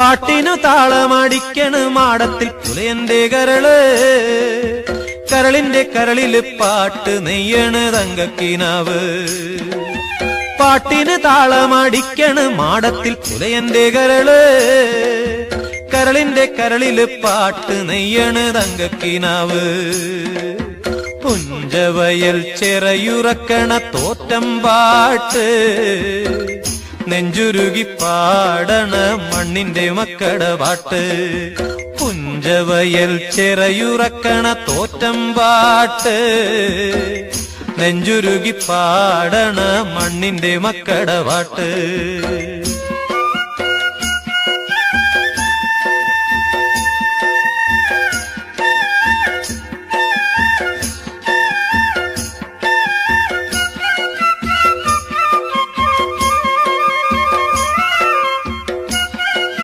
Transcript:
പാട്ടിനു താളമടിക്കണ് മാടത്തിൽ പുലയന്റെ കരൾ. കരളിന്റെ കരളിൽ പാട്ട് നെയ്യണ് തങ്കക്കിനാവ്. പാട്ടിന് താളമടിക്കണ് മാടത്തിൽ പുലയന്റെ കരൾ. കരളിന്റെ കരളിൽ പാട്ട് നെയ്യണ് തങ്കക്കിനാവ്. പുഞ്ചവയൽ ചെറയുറക്കണ തോറ്റം പാട്ട്. നെഞ്ചുരുകി പാടണ മണ്ണിന്റെ മക്കട പാട്ട് പുഞ്ചവയൽ ചെറയുറക്കണ തോറ്റം പാട്ട്. നെഞ്ചുരുകി പാടണ മണ്ണിന്റെ മക്കട പാട്ട്